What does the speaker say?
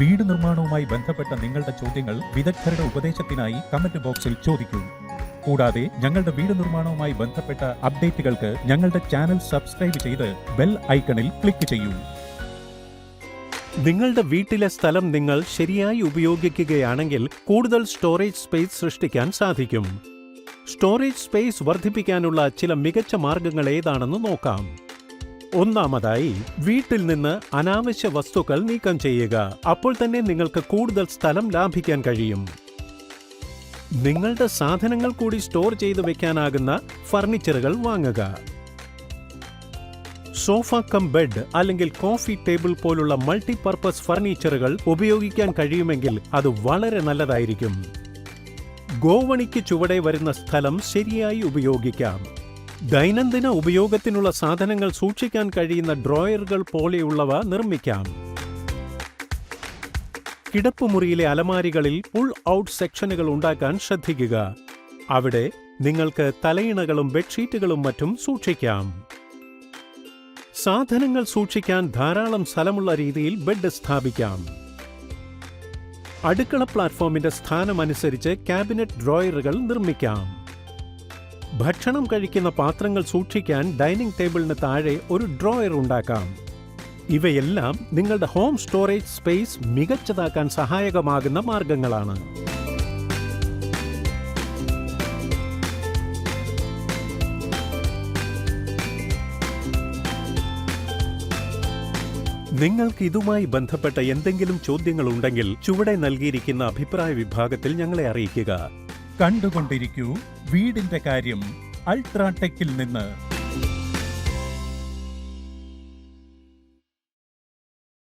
വീട് നിർമ്മാണവുമായി ബന്ധപ്പെട്ട നിങ്ങളുടെ ചോദ്യങ്ങൾ വിദഗ്ധരുടെ ഉപദേശത്തിനായി കമന്റ് ബോക്സിൽ ചോദിക്കൂ. കൂടാതെ ഞങ്ങളുടെ വീട് നിർമ്മാണവുമായി ബന്ധപ്പെട്ട അപ്ഡേറ്റുകൾക്ക് ഞങ്ങളുടെ ചാനൽ സബ്സ്ക്രൈബ് ചെയ്ത് ബെൽ ഐക്കണിൽ ക്ലിക്ക് ചെയ്യൂ. നിങ്ങളുടെ വീട്ടിലെ സ്ഥലം നിങ്ങൾ ശരിയായി ഉപയോഗിക്കുകയാണെങ്കിൽ കൂടുതൽ സ്റ്റോറേജ് സ്പേസ് സൃഷ്ടിക്കാൻ സാധിക്കും. സ്റ്റോറേജ് സ്പേസ് വർദ്ധിപ്പിക്കാനുള്ള ചില മികച്ച മാർഗങ്ങൾ ഏതാണെന്ന് നോക്കാം. ഒന്നാമതായി വീട്ടിൽ നിന്ന് അനാവശ്യ വസ്തുക്കൾ നീക്കം ചെയ്യുക. അപ്പോൾ തന്നെ നിങ്ങൾക്ക് കൂടുതൽ സ്ഥലം ലാഭിക്കാൻ കഴിയും. നിങ്ങളുടെ സാധനങ്ങൾ കൂടി സ്റ്റോർ ചെയ്ത് വെക്കാനാകുന്ന ഫർണിച്ചറുകൾ വാങ്ങുക. സോഫ കം ബെഡ് അല്ലെങ്കിൽ കോഫി ടേബിൾ പോലുള്ള മൾട്ടിപർപ്പസ് ഫർണിച്ചറുകൾ ഉപയോഗിക്കാൻ കഴിയുമെങ്കിൽ അത് വളരെ നല്ലതായിരിക്കും. ഗോവണിക്ക് ചുവടെ വരുന്ന സ്ഥലം ശരിയായി ഉപയോഗിക്കാം. ദൈനംദിന ഉപയോഗത്തിനുള്ള സാധനങ്ങൾ സൂക്ഷിക്കാൻ കഴിയുന്ന ഡ്രോയറുകൾ പോലെയുള്ളവ നിർമ്മിക്കാം. കിടപ്പുമുറിയിലെ അലമാരികളിൽ പുൾ ഔട്ട് സെക്ഷനുകൾ ഉണ്ടാക്കാൻ ശ്രദ്ധിക്കുക. അവിടെ നിങ്ങൾക്ക് തലയിണകളും ബെഡ്ഷീറ്റുകളും മറ്റും സൂക്ഷിക്കാം. സാധനങ്ങൾ സൂക്ഷിക്കാൻ ധാരാളം സ്ഥലമുള്ള രീതിയിൽ ബെഡ് സ്ഥാപിക്കാം. അടുക്കള പ്ലാറ്റ്ഫോമിന്റെ സ്ഥാനമനുസരിച്ച് ക്യാബിനറ്റ് ഡ്രോയറുകൾ നിർമ്മിക്കാം. ഭക്ഷണം കഴിക്കുന്ന പാത്രങ്ങൾ സൂക്ഷിക്കാൻ ഡൈനിങ് ടേബിളിന് താഴെ ഒരു ഡ്രോയർ ഉണ്ടാക്കാം. ഇവയെല്ലാം നിങ്ങളുടെ ഹോം സ്റ്റോറേജ് സ്പേസ് മികച്ചതാക്കാൻ സഹായകമാകുന്ന മാർഗങ്ങളാണ്. നിങ്ങൾക്ക് ഇതുമായി ബന്ധപ്പെട്ട എന്തെങ്കിലും ചോദ്യങ്ങളുണ്ടെങ്കിൽ ചുവടെ നൽകിയിരിക്കുന്ന അഭിപ്രായ വിഭാഗത്തിൽ ഞങ്ങളെ അറിയിക്കുക. കണ്ടുകൊണ്ടിരിക്കൂ. വീടിന്റെ കാര്യം അൾട്രാടെക്കിൽ നിന്ന്.